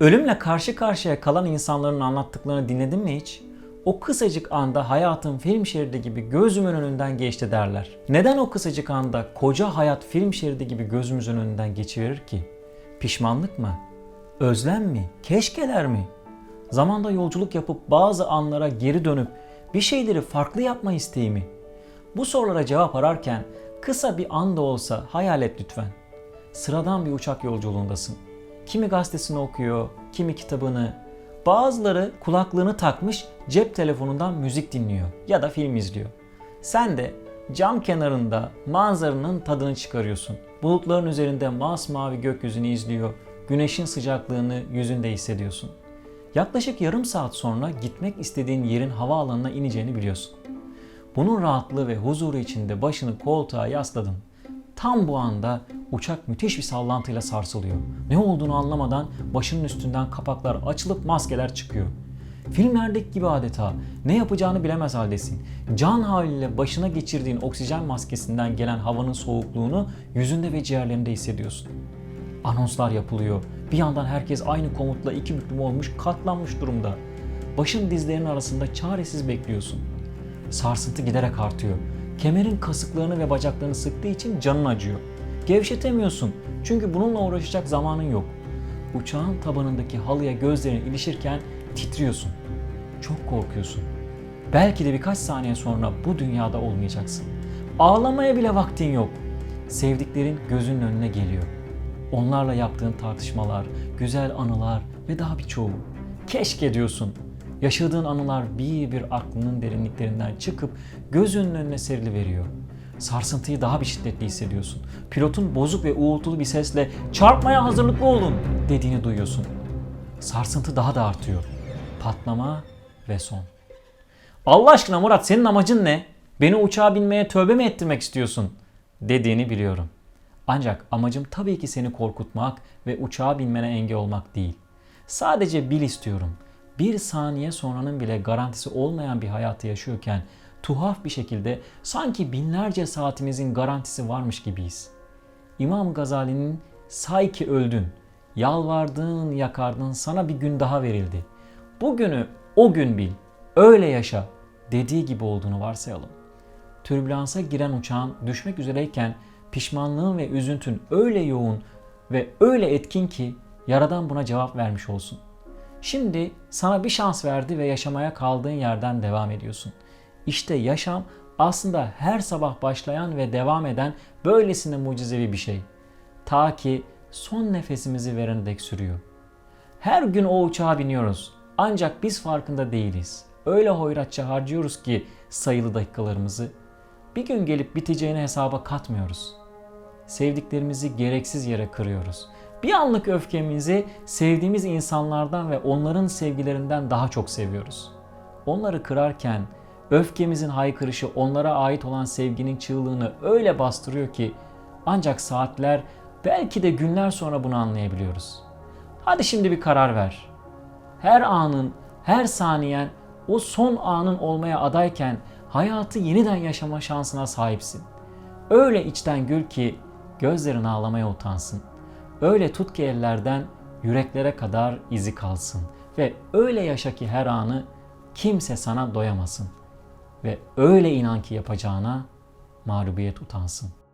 Ölümle karşı karşıya kalan insanların anlattıklarını dinledin mi hiç? O kısacık anda hayatın film şeridi gibi gözümün önünden geçti derler. Neden o kısacık anda koca hayat film şeridi gibi gözümüzün önünden geçiverir ki? Pişmanlık mı? Özlem mi? Keşkeler mi? Zamanda yolculuk yapıp bazı anlara geri dönüp bir şeyleri farklı yapma isteği mi? Bu sorulara cevap ararken kısa bir an da olsa hayal et lütfen. Sıradan bir uçak yolculuğundasın. Kimi gazetesini okuyor, kimi kitabını. Bazıları kulaklığını takmış cep telefonundan müzik dinliyor ya da film izliyor. Sen de cam kenarında manzaranın tadını çıkarıyorsun. Bulutların üzerinde masmavi gökyüzünü izliyor. Güneşin sıcaklığını yüzünde hissediyorsun. Yaklaşık yarım saat sonra gitmek istediğin yerin havaalanına ineceğini biliyorsun. Bunun rahatlığı ve huzuru içinde başını koltuğa yasladın. Tam bu anda uçak müthiş bir sallantıyla sarsılıyor. Ne olduğunu anlamadan başının üstünden kapaklar açılıp maskeler çıkıyor. Filmlerdeki gibi adeta ne yapacağını bilemez haldesin. Can haliyle başına geçirdiğin oksijen maskesinden gelen havanın soğukluğunu yüzünde ve ciğerlerinde hissediyorsun. Anonslar yapılıyor. Bir yandan herkes aynı komutla iki büklüm olmuş, katlanmış durumda. Başın dizlerinin arasında çaresiz bekliyorsun. Sarsıntı giderek artıyor. Kemerin kasıklarını ve bacaklarını sıktığı için canın acıyor. Gevşetemiyorsun çünkü bununla uğraşacak zamanın yok. Uçağın tabanındaki halıya gözlerin ilişirken titriyorsun. Çok korkuyorsun. Belki de birkaç saniye sonra bu dünyada olmayacaksın. Ağlamaya bile vaktin yok. Sevdiklerin gözünün önüne geliyor. Onlarla yaptığın tartışmalar, güzel anılar ve daha birçoğu. Keşke diyorsun. Yaşadığın anılar bir bir aklının derinliklerinden çıkıp gözünün önüne serili veriyor. Sarsıntıyı daha bir şiddetli hissediyorsun. Pilotun bozuk ve uğultulu bir sesle çarpmaya hazırlıklı olun dediğini duyuyorsun. Sarsıntı daha da artıyor. Patlama ve son. Allah aşkına Murat senin amacın ne? Beni uçağa binmeye tövbe mi ettirmek istiyorsun? Dediğini biliyorum. Ancak amacım tabii ki seni korkutmak ve uçağa binmene engel olmak değil. Sadece bil istiyorum. Bir saniye sonranın bile garantisi olmayan bir hayatı yaşıyorken tuhaf bir şekilde sanki binlerce saatimizin garantisi varmış gibiyiz. İmam Gazali'nin say ki öldün, yalvardın yakardın sana bir gün daha verildi. Bugünü o gün bil, öyle yaşa dediği gibi olduğunu varsayalım. Türbülansa giren uçağın düşmek üzereyken pişmanlığın ve üzüntün öyle yoğun ve öyle etkin ki Yaradan buna cevap vermiş olsun. Şimdi sana bir şans verdi ve yaşamaya kaldığın yerden devam ediyorsun. İşte yaşam aslında her sabah başlayan ve devam eden böylesine mucizevi bir şey. Ta ki son nefesimizi verene dek sürüyor. Her gün o uçağa biniyoruz. Ancak biz farkında değiliz. Öyle hoyratça harcıyoruz ki sayılı dakikalarımızı. Bir gün gelip biteceğini hesaba katmıyoruz. Sevdiklerimizi gereksiz yere kırıyoruz. Bir anlık öfkemizi sevdiğimiz insanlardan ve onların sevgilerinden daha çok seviyoruz. Onları kırarken öfkemizin haykırışı onlara ait olan sevginin çığlığını öyle bastırıyor ki ancak saatler belki de günler sonra bunu anlayabiliyoruz. Hadi şimdi bir karar ver. Her anın, her saniyen o son anın olmaya adayken hayatı yeniden yaşama şansına sahipsin. Öyle içten gül ki gözlerin ağlamaya utansın. Öyle tut ki ellerden yüreklere kadar izi kalsın. Ve öyle yaşa ki her anı kimse sana doyamasın. Ve öyle inan ki yapacağına mağlubiyet utansın.''